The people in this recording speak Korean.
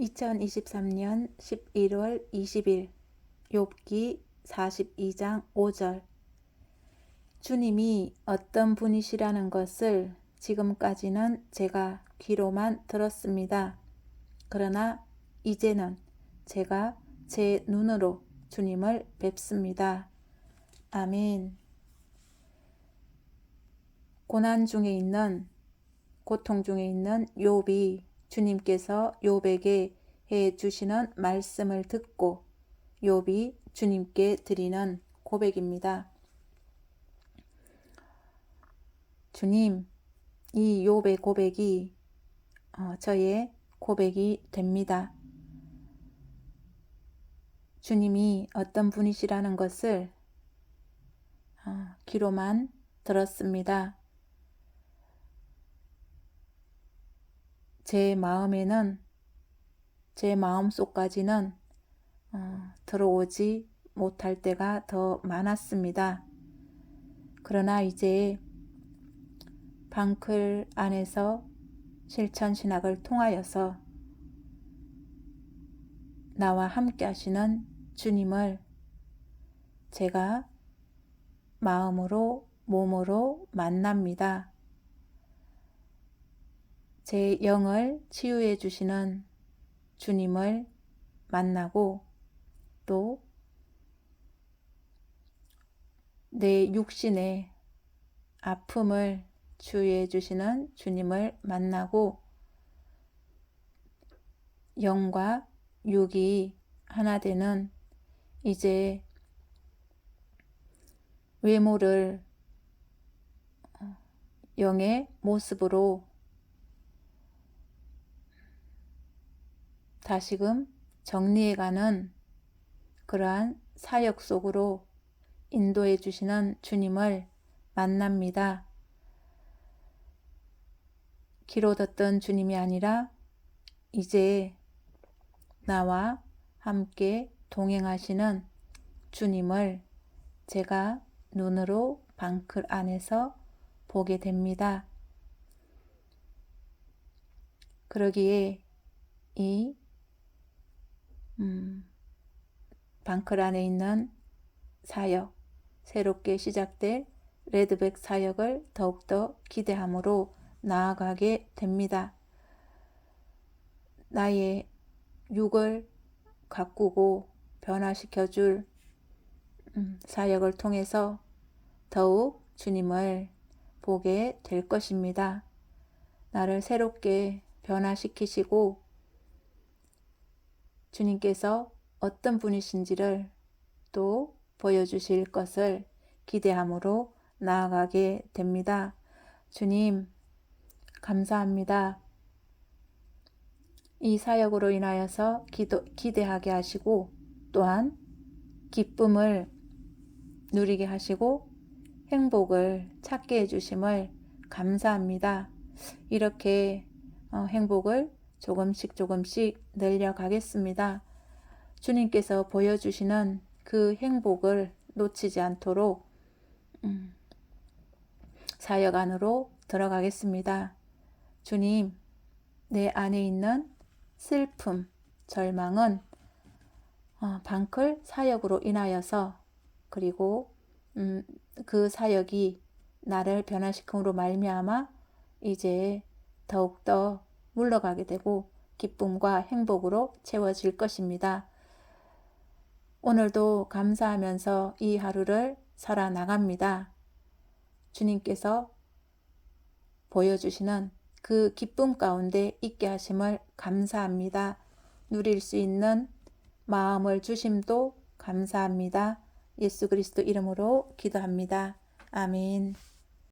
2023년 11월 20일 욥기 42장 5절 주님이 어떤 분이시라는 것을 지금까지는 제가 귀로만 들었습니다. 그러나 이제는 제가 제 눈으로 주님을 뵙습니다. 아멘. 고난 중에 있는 고통 중에 있는 욥이 주님께서 욥에게 해 주시는 말씀을 듣고 욥이 주님께 드리는 고백입니다. 주님, 이 욥의 고백이 어, 저의 고백이 됩니다. 주님이 어떤 분이시라는 것을 어, 귀로만 들었습니다. 제 마음에는 제 마음 속까지는 어, 들어오지 못할 때가 더 많았습니다. 그러나 이제 방클 안에서 실천 신학을 통하여서 나와 함께 하시는 주님을 제가 마음으로 몸으로 만납니다. 제 영을 치유해 주시는 주님을 만나고 또 내 육신의 아픔을 치유해 주시는 주님을 만나고 영과 육이 하나 되는 이제 외모를 영의 모습으로 다시금 정리해가는 그러한 사역 속으로 인도해 주시는 주님을 만납니다. 귀로 듣던 주님이 아니라 이제 나와 함께 동행하시는 주님을 제가 눈으로 방클 안에서 보게 됩니다. 그러기에 이 음, 방클 안에 있는 사역, 새롭게 시작될 레드백 사역을 더욱더 기대함으로 나아가게 됩니다. 나의 육을 가꾸고 변화시켜 줄 음, 사역을 통해서 더욱 주님을 보게 될 것입니다. 나를 새롭게 변화시키시고 주님께서 어떤 분이신지를 또 보여주실 것을 기대함으로 나아가게 됩니다. 주님, 감사합니다. 이 사역으로 인하여서 기도, 기대하게 하시고 또한 기쁨을 누리게 하시고 행복을 찾게 해주심을 감사합니다. 이렇게 어, 행복을 조금씩 조금씩 늘려가겠습니다. 주님께서 보여주시는 그 행복을 놓치지 않도록 음, 사역 안으로 들어가겠습니다. 주님, 내 안에 있는 슬픔, 절망은 어, 방클 사역으로 인하여서 그리고 음, 그 사역이 나를 변화시킴으로 말미암아 이제 더욱더 물러가게 되고 기쁨과 행복으로 채워질 것입니다. 오늘도 감사하면서 이 하루를 살아나갑니다. 주님께서 보여주시는 그 기쁨 가운데 있게 하심을 감사합니다. 누릴 수 있는 마음을 주심도 감사합니다. 예수 그리스도 이름으로 기도합니다. 아멘.